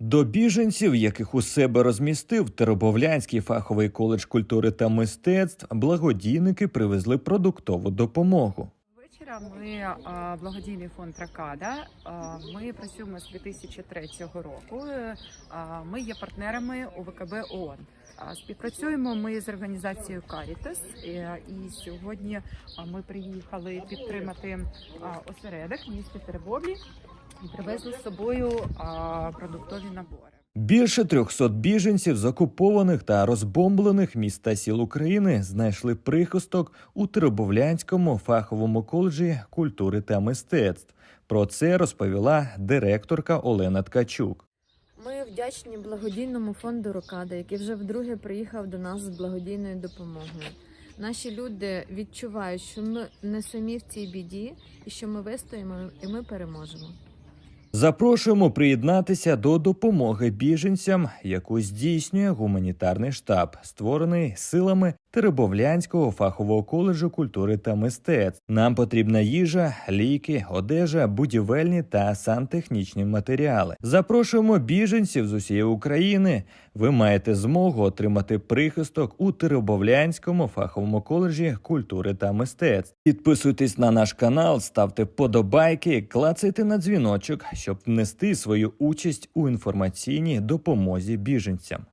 До біженців, яких у себе розмістив Теребовлянський фаховий коледж культури та мистецтв, благодійники привезли продуктову допомогу. Вечора ми благодійний фонд Ракада. Ми працюємо з 2003 року. Ми є партнерами УВКБ ООН. Співпрацюємо ми з організацією е, І сьогодні ми приїхали підтримати осередок в місті Теребовлі і привезли з собою а, продуктові набори. Більше 300 біженців з окупованих та розбомблених міст та сіл України знайшли прихисток у Теребовлянському фаховому коледжі культури та мистецтв. Про це розповіла директорка Олена Ткачук. Ми вдячні благодійному фонду Рокада, який вже вдруге приїхав до нас з благодійною допомогою. Наші люди відчувають, що ми не самі в цій біді, і що ми вистоїмо і ми переможемо. Запрошуємо приєднатися до допомоги біженцям, яку здійснює гуманітарний штаб, створений силами Теребовлянського фахового коледжу культури та мистецтв. Нам потрібна їжа, ліки, одежа, будівельні та сантехнічні матеріали. Запрошуємо біженців з усієї України. Ви маєте змогу отримати прихисток у Теребовлянському фаховому коледжі культури та мистецтв. Підписуйтесь на наш канал, ставте подобайки, клацайте на дзвіночок, щоб внести свою участь у інформаційній допомозі біженцям.